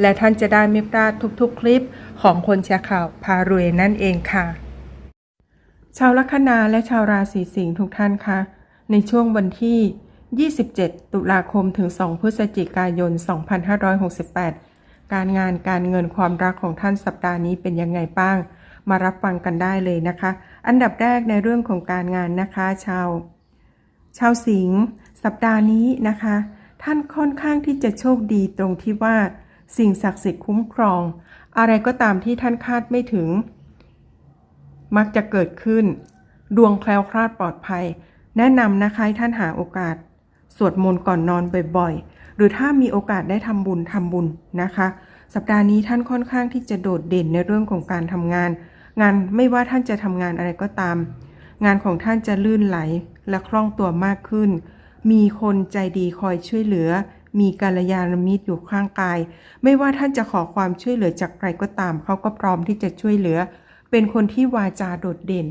และท่านจะได้ไม่พลาดทุกๆ คลิปของคนแชร์ข่าวพารวยนั่นเองค่ะ ชาวลัคนาและชาวราศีสิงห์ทุกท่านคะในช่วงวันที่ 27 ตุลาคมถึง 2 พฤศจิกายน 2568 การงานการเงินความรักของท่านสัปดาห์นี้เป็นยังไงบ้าง มารับฟังกันได้เลยนะคะ อันดับแรกในเรื่องของการงานนะคะ ชาว ชาวสิงห์สัปดาห์นี้นะคะ ท่านค่อนข้างที่จะโชคดีตรงที่ว่า สิ่งศักดิ์สิทธิ์คุ้มครอง อะไรก็ตามที่ท่านคาดไม่ถึง มักจะเกิดขึ้น ดวงแคล้วคลาดปลอดภัย แนะนำนะคะให้ท่านหาโอกาส สวดมนต์ก่อนนอนบ่อยๆ หรือถ้ามีโอกาสได้ทำบุญทำบุญนะคะ สัปดาห์นี้ท่านค่อนข้างที่จะโดดเด่นในเรื่องของการทำงาน งานไม่ว่าท่านจะทำงานอะไรก็ตาม งานของท่านจะลื่นไหลและคล่องตัวมากขึ้น มีคนใจดีคอยช่วยเหลือ มีกัลยาณมิตรอยู่ข้างกาย ไม่ว่าท่านจะขอความช่วยเหลือจากใครก็ตาม เขาก็พร้อมที่จะช่วยเหลือ เป็นคนที่วาจาโดดเด่น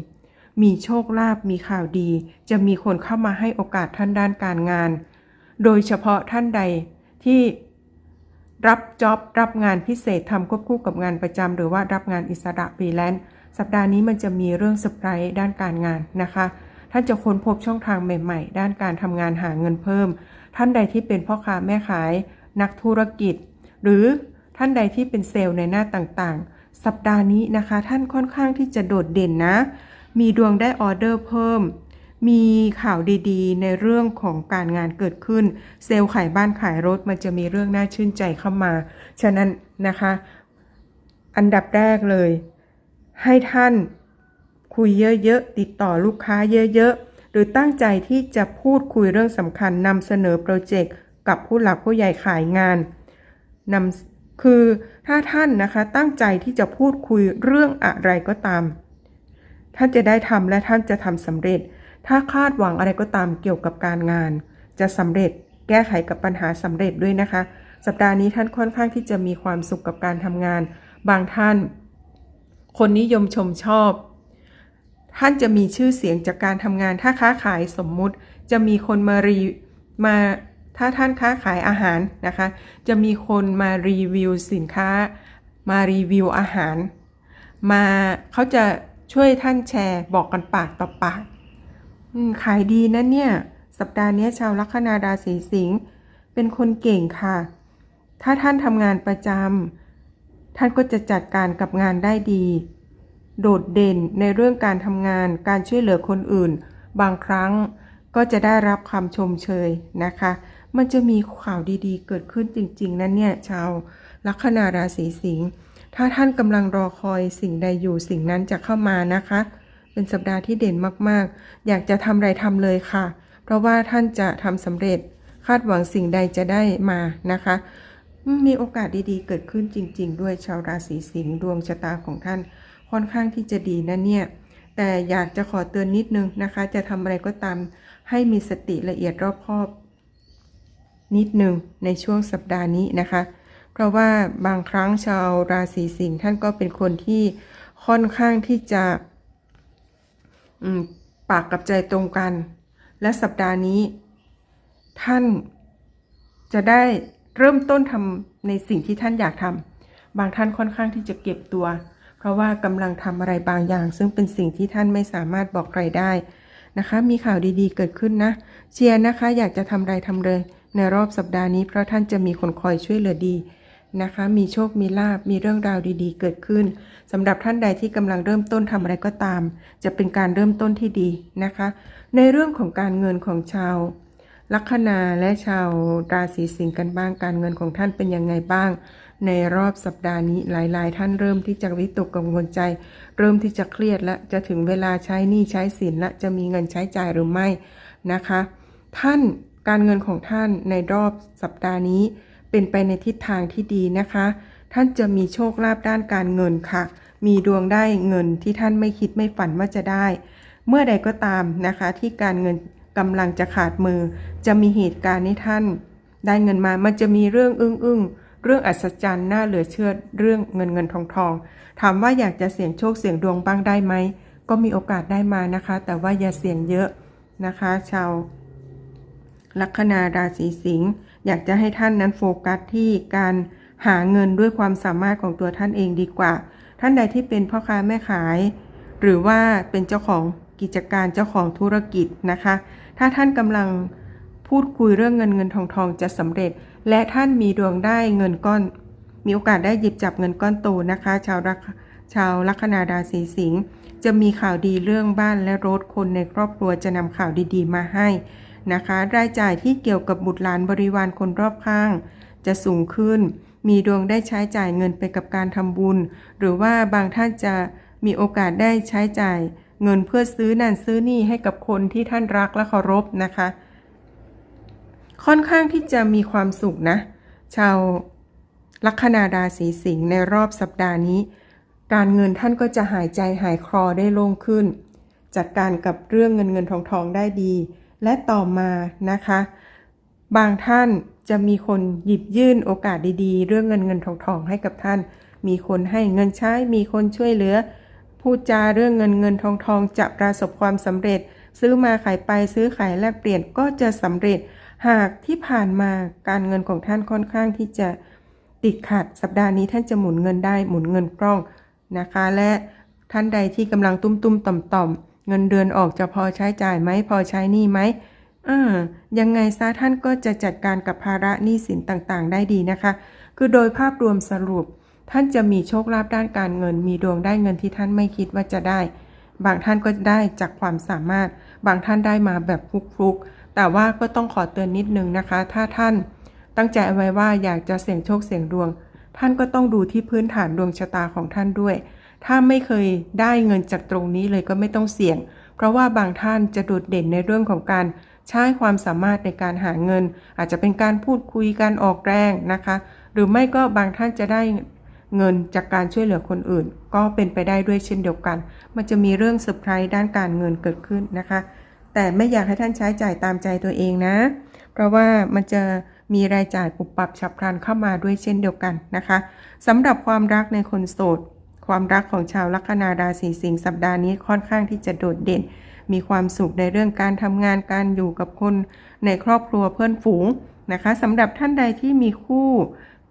มีโชคลาภมีข่าวดี จะมีคนเข้ามาให้โอกาสท่านด้านการงาน โดยเฉพาะท่านใดที่รับจ็อบรับงานพิเศษทำควบคู่กับงานประจำหรือว่ารับงานอิสระฟรีแลนซ์สัปดาห์นี้มันจะมีเรื่องเซอร์ไพรส์ด้านการงานนะคะ ท่านจะค้นพบช่องทางใหม่ ๆ ด้านการทำงานหาเงินเพิ่ม ท่านใดที่เป็นพ่อค้าแม่ขาย นักธุรกิจ หรือท่านใดที่เป็นเซลล์ในหน้าต่างๆ สัปดาห์นี้นะคะ ท่านค่อนข้างที่จะโดดเด่นนะ มีดวงได้ออเดอร์เพิ่ม มีข่าวดีๆ ในเรื่องของการงานเกิดขึ้น เซลล์ขายบ้านขายรถมันจะมีเรื่องน่าชื่นใจเข้ามา ฉะนั้นนะคะ อันดับแรกเลย ให้ท่านคุยเยอะๆ ติดต่อลูกค้าเยอะๆ หรือตั้งใจที่จะพูดคุยเรื่องสำคัญนำเสนอโปรเจกต์กับผู้หลักผู้ใหญ่ขายงานนำคือถ้าท่านนะคะตั้งใจที่จะพูดคุยเรื่องอะไรก็ตาม ท่านจะได้ทำและท่านจะทำสำเร็จ ถ้าคาดหวังอะไรก็ตามเกี่ยวกับการงาน จะสำเร็จแก้ไขกับปัญหาสำเร็จด้วยนะคะ สัปดาห์นี้ท่านค่อนข้างที่จะมีความสุขกับการทำงาน บางท่าน คนนิยมชมชอบ ท่านจะมีชื่อเสียงจากการทำงานถ้าค้าขายสมมุติ จะมีคนมารีมาถ้าท่านค้าขายอาหารนะคะ จะมีคนมารีวิวสินค้า มารีวิวอาหาร มาเขาจะช่วยท่านแชร์บอกกันปากต่อปากขายดีนะเนี่ย สัปดาห์นี้ชาวลัคนาราศีสิงห์เป็นคนเก่งค่ะ ถ้าท่านทำงานประจำท่านก็จะจัดการกับงานได้ดี โดดเด่นในเรื่องการทำงาน การช่วยเหลือคนอื่น บางครั้งก็จะได้รับคำชมเชยนะคะ มันจะมีข่าวดีๆ เกิดขึ้นจริง ๆ นั่นเนี่ย ชาวลัคนาราศีสิงห์ ถ้าท่านกำลังรอคอยสิ่งใดอยู่สิ่งนั้นจะเข้ามานะคะ เป็นสัปดาห์ที่เด่นมากๆ อยากจะทำอะไรทำเลยค่ะ เพราะว่าท่านจะทำสำเร็จ คาดหวังสิ่งใดจะได้มานะคะ มีโอกาสดีๆ เกิดขึ้นจริง ๆ ด้วยชาวราศีสิงห์ดวงชะตาของท่าน ค่อนข้างที่จะดีนะเนี่ย แต่อยากจะขอเตือนนิดนึงนะคะ จะทำอะไรก็ตามให้มีสติละเอียดรอบคอบ นิดหนึ่งในช่วงสัปดาห์นี้นะคะ เพราะว่าบางครั้งชาวราศีสิงห์ท่านก็เป็นคนที่ค่อนข้างที่จะปากกับใจตรงกัน และสัปดาห์นี้ ท่านจะได้เริ่มต้นทำในสิ่งที่ท่านอยากทำบางท่านค่อนข้างที่จะเก็บตัว ราะว่ากำลังทำอะไรบางอย่าง ซึ่งเป็นสิ่งที่ท่านไม่สามารถบอกใครได้นะคะ มีข่าวดีๆเกิดขึ้นนะ เชียร์นะคะ อยากจะทำอะไรทำเลย ในรอบสัปดาห์นี้เพราะท่านจะมีคนคอยช่วยเหลือดีนะคะ มีโชค มีลาบ มีเรื่องราวดีๆ เกิดขึ้นสำหรับท่านใดที่กำลังเริ่มต้นทำอะไรก็ตาม จะเป็นการเริ่มต้นที่ดีนะคะ ในเรื่องของการเงินของชาว ลัคนาและชาวราศีสิงห์กันบ้างการเงินของท่านเป็นยังไงบ้าง ในรอบสัปดาห์นี้หลายๆ ท่านเริ่มที่จะวิตกกังวลใจ เริ่มที่จะเครียดและจะถึงเวลาใช้หนี้ใช้สินและจะมีเงินใช้จ่ายหรือไม่นะคะ ท่านการเงินของท่านในรอบสัปดาห์นี้ เป็นไปในทิศทางที่ดีนะคะ ท่านจะมีโชคลาภด้านการเงินค่ะ มีดวงได้เงินที่ท่านไม่คิดไม่ฝันว่าจะได้ เมื่อใดก็ตามนะคะที่การเงิน กำลังจะขาดมือ จะมีเหตุการณ์ให้ท่าน ได้เงินมามันจะมีเรื่องอึ้งอึ้งๆเรื่องอัศจรรย์น่าเหลือเชื่อเรื่องเงินเงินทองทอง ถามว่าอยากจะเสี่ยงโชคเสี่ยงดวงบ้างได้ไหมก็มีโอกาสได้มานะคะ แต่ว่าอย่าเสี่ยงเยอะนะคะ ชาวลัคนาราศีสิงห์อยากจะให้ท่านนั้นโฟกัสที่การหาเงินด้วยความสามารถของตัวท่านเองดีกว่า ท่านใดที่เป็นพ่อค้าแม่ขาย หรือว่าเป็นเจ้าของ กิจการเจ้าของธุรกิจนะคะ ถ้าท่านกำลังพูดคุยเรื่องเงินเงินทองทองจะสำเร็จ และท่านมีดวงได้เงินก้อน มีโอกาสได้หยิบจับเงินก้อนโตนะคะ ชาวรักชาวลัคนาราศีสิงห์จะมีข่าวดีเรื่องบ้านและรถคนในครอบครัวจะนำข่าวดีๆ มาให้นะคะ รายจ่ายที่เกี่ยวกับบุตรหลานบริวารคนรอบข้าง จะสูงขึ้น มีดวงได้ใช้จ่ายเงินไปกับการทำบุญ หรือว่าบางท่านจะมีโอกาสได้ใช้จ่าย เงินเพื่อซื้อนั่นซื้อนี่ให้กับคนที่ท่านรักและเคารพนะคะ ค่อนข้างที่จะมีความสุขนะ ชาวลัคนาราศีสิงห์ในรอบสัปดาห์นี้ การเงินท่านก็จะหายใจหายคลอได้โล่งขึ้น จัดการกับเรื่องเงินเงินทองทองได้ดี และต่อมานะคะ บางท่านจะมีคนหยิบยื่นโอกาสดีๆ เรื่องเงินเงินทองทองให้กับท่าน มีคนให้เงินใช้ มีคนช่วยเหลือ พูดจาเรื่องเงินเงินทองทองจะประสบความสำเร็จ ซื้อมาขายไปซื้อขายแลกเปลี่ยนก็จะสำเร็จ หากที่ผ่านมาการเงินของท่านค่อนข้างที่จะติดขัด สัปดาห์นี้ท่านจะหมุนเงินได้หมุนเงินคล่องนะคะ และท่านใดที่กำลังตุ้มตุ้มต่อมต่อมๆเงินเดือนออกจะพอใช้จ่ายไหมพอใช้หนี้ไหมอ่ายังไงซะท่านก็จะจัดการกับภาระหนี้สินต่างๆ ได้ดีนะคะ คือโดยภาพรวมสรุป ท่านจะมีโชคลาภด้านการเงิน มีดวงได้เงินที่ท่านไม่คิดว่าจะได้ บางท่านก็ได้จากความสามารถ บางท่านได้มาแบบฟลุกๆ แต่ว่าก็ต้องขอเตือนนิดนึงนะคะ ถ้าท่านตั้งใจเอาไว้ว่าอยากจะเสี่ยงโชคเสี่ยงดวง ท่านก็ต้องดูที่พื้นฐานดวงชะตาของท่านด้วย ถ้าไม่เคยได้เงินจากตรงนี้เลยก็ไม่ต้องเสี่ยง เพราะว่าบางท่านจะโดดเด่นในเรื่องของการใช้ความสามารถในการหาเงิน อาจจะเป็นการพูดคุยการออกแรงนะคะ หรือไม่ก็บางท่านจะได้ เงินจากการช่วยเหลือคนอื่น ก็เป็นไปได้ด้วยเช่นเดียวกัน มันจะมีเรื่องเซอร์ไพรส์ด้านการเงินเกิดขึ้นนะคะ แต่ไม่อยากให้ท่านใช้จ่ายตามใจตัวเองนะ เพราะว่ามันจะมีรายจ่ายปุบปับฉับพลันเข้ามาด้วยเช่นเดียวกันนะคะสำหรับความรักในคนโสด ความรักของชาวลัคนาราศีสิงห์สัปดาห์นี้ค่อนข้างที่จะโดดเด่น มีความสุขในเรื่องการทำงานการอยู่กับคนในครอบครัวเพื่อนฝูงนะคะสำหรับท่านใดที่มีคู่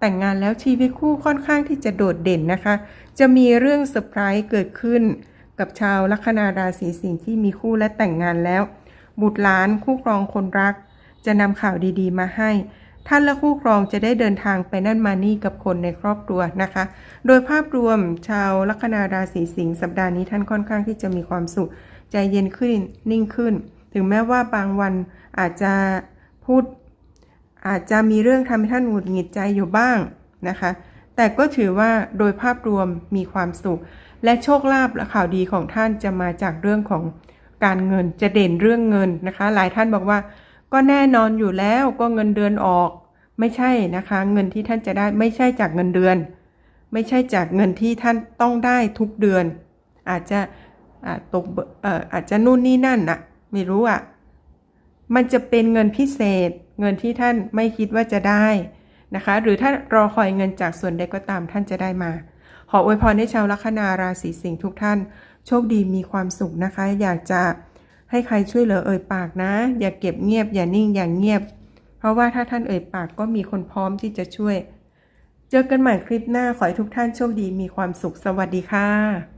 แต่งงานแล้วชีวิตคู่ค่อนข้างที่จะโดดเด่นนะคะ จะมีเรื่องเซอร์ไพรส์เกิดขึ้น กับชาวลัคนาราศีสิงห์ที่มีคู่และแต่งงานแล้ว บุตรหลานคู่ครองคนรัก จะนำข่าวดีๆ มาให้ ท่านและคู่ครองจะได้เดินทางไปนั่นมานี่กับคนในครอบครัวนะคะ โดยภาพรวมชาวลัคนาราศีสิงห์สัปดาห์นี้ท่านค่อนข้างที่จะมีความสุข ใจเย็นขึ้นนิ่งขึ้น ถึงแม้ว่าบางวันอาจจะพูด อาจจะมีเรื่องทำให้ท่านหงุดหงิดใจอยู่บ้างนะคะ แต่ก็ถือว่าโดยภาพรวมมีความสุข และโชคลาภและข่าวดีของท่านจะมาจากเรื่องของการเงินจะเด่นเรื่องเงินนะคะ หลายท่านบอกว่า ก็แน่นอนอยู่แล้วก็เงินเดือนออก ไม่ใช่นะคะ เงินที่ท่านจะได้ไม่ใช่จากเงินเดือน ไม่ใช่จากเงินที่ท่านต้องได้ทุกเดือน อาจจะอาตกอาจจะนู่นนี่นั่นนะไม่รู้อะมันจะเป็นเงินพิเศษ เงินที่ท่านไม่คิดว่าจะได้นะคะ หรือถ้ารอคอยเงินจากส่วนใดก็ตามท่านจะได้มา ขออวยพรให้ชาวลัคนาราศีสิงห์ทุกท่าน โชคดีมีความสุขนะคะ อยากจะให้ใครช่วยเหลือเอ่ยปากนะ อย่าเก็บเงียบ อย่านิ่งอย่างเงียบ เพราะว่าถ้าท่านเอ่ยปากก็มีคนพร้อมที่จะช่วย เจอกันใหม่คลิปหน้าขอให้ทุกท่านโชคดีมีความสุขสวัสดีค่ะ